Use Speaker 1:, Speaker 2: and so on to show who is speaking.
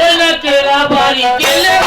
Speaker 1: Hola, que la